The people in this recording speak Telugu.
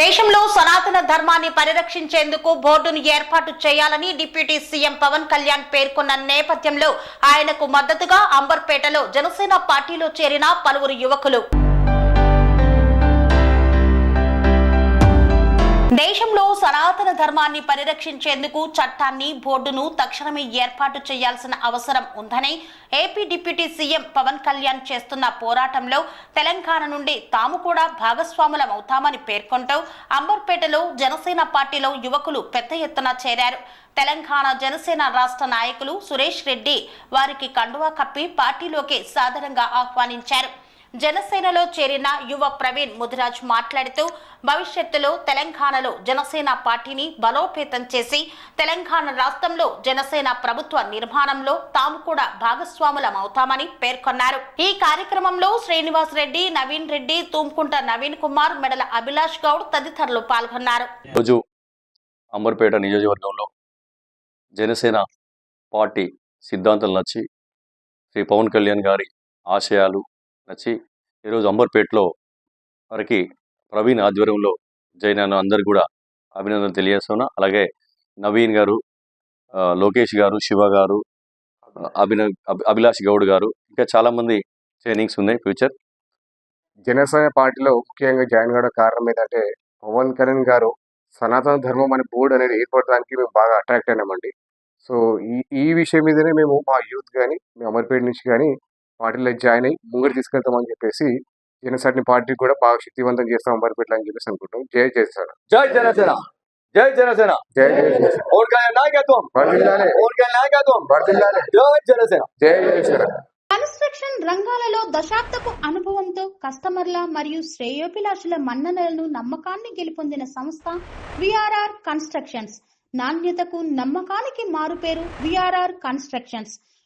దేశంలో సనాతన ధర్మాన్ని పరిరక్షించేందుకు బోర్డును ఏర్పాటు చేయాలని డిప్యూటీ సీఎం పవన్ కళ్యాణ్ పేర్కొన్న నేపథ్యంలో ఆయనకు మద్దతుగా అంబర్పేటలో జనసేన పార్టీలో చేరిన పలువురు యువకులు. సనాతన ధర్మాన్ని పరిరక్షించేందుకు చట్టాన్ని బోర్డును తక్షణమే ఏర్పాటు చేయాల్సిన అవసరం ఉందని AP deputy CM Pawan Kalyan చేస్తున్న పోరాటంలో తెలంగాణ నుండి తాము కూడా భాగస్వాములమవుతామని పేర్కొంటూ అంబర్పేటలో జనసేన పార్టీలో యువకులు పెద్ద ఎత్తున చేరారు. తెలంగాణ జనసేన రాష్ట్ర నాయకులు సురేష్ రెడ్డి వారికి కండువా కప్పి పార్టీలోకి సాధారణంగా ఆహ్వానించారు. జనసేనలో చేరిన యువ ప్రవీణ్ ముదిరాజ్ మాట్లాడుతూ భవిష్యత్తులో తెలంగాణలో జనసేన పార్టీని బలోపేతం చేసి తెలంగాణ రాష్ట్రంలో జనసేన ప్రభుత్వ నిర్మాణంలో తాము కూడా భాగస్వాములమవుతామని పేర్కొన్నారు. ఈ కార్యక్రమంలో శ్రీనివాస్ రెడ్డి నవీన్ రెడ్డి తూంకుంట నవీన్ కుమార్ మెడల అభిలాష్ గౌడ్ తదితరులు పాల్గొన్నారు. రోజు అంబర్పేట నియోజకవర్గంలో జనసేన పార్టీ సిద్ధాంతం నచ్చి శ్రీ పవన్ కళ్యాణ్ గారి ఆశయాలు నచ్చి ఈరోజు అంబర్పేటలో వారికి ప్రవీణ్ ఆధ్వర్యంలో జైన్ అందరు కూడా అభినందనలు తెలియజేస్తున్నా. అలాగే నవీన్ గారు లోకేష్ గారు శివ గారు అభిన అభి- అభిలాష్ గౌడ్ గారు ఇంకా చాలామంది ట్రైనింగ్స్ ఉన్నాయి ఫ్యూచర్. జనసేన పార్టీలో ముఖ్యంగా జాయిన్ కావడం కారణం ఏంటంటే పవన్ కళ్యాణ్ గారు సనాతన ధర్మం అనే బోర్డు అనేది ఏర్పడడానికి మేము బాగా అట్రాక్ట్ అయినామండి. సో ఈ ఈ విషయం మీదనే మేము మా యూత్ కానీ మేము అమర్పేట నుంచి కానీ పార్టీలో జాయిన్ అయ్యి ముంగడు తీసుకెళ్తామని చెప్పేసి జనసేన పార్టీ కూడా బాగా శక్తివంతం చేస్తాం అమర్పేటలో అని చెప్పేసి అనుకుంటాం జై జనసేన. జై జనసేన. జై జనసేన. జై నాయకత్వం. నాయకత్వం. జై జనసేన. జై జనసేన. కన్స్ట్రక్షన్ రంగాలలో దశాబ్దపు అనుభవంతో కస్టమర్ల మరియు శ్రేయోభిలాషుల మన్ననలను నమ్మకాన్ని గెలుపొందిన సంస్థ విఆర్ఆర్ కన్స్ట్రక్షన్స్. నాణ్యతకు నమ్మకానికి మారుపేరు VRR constructions.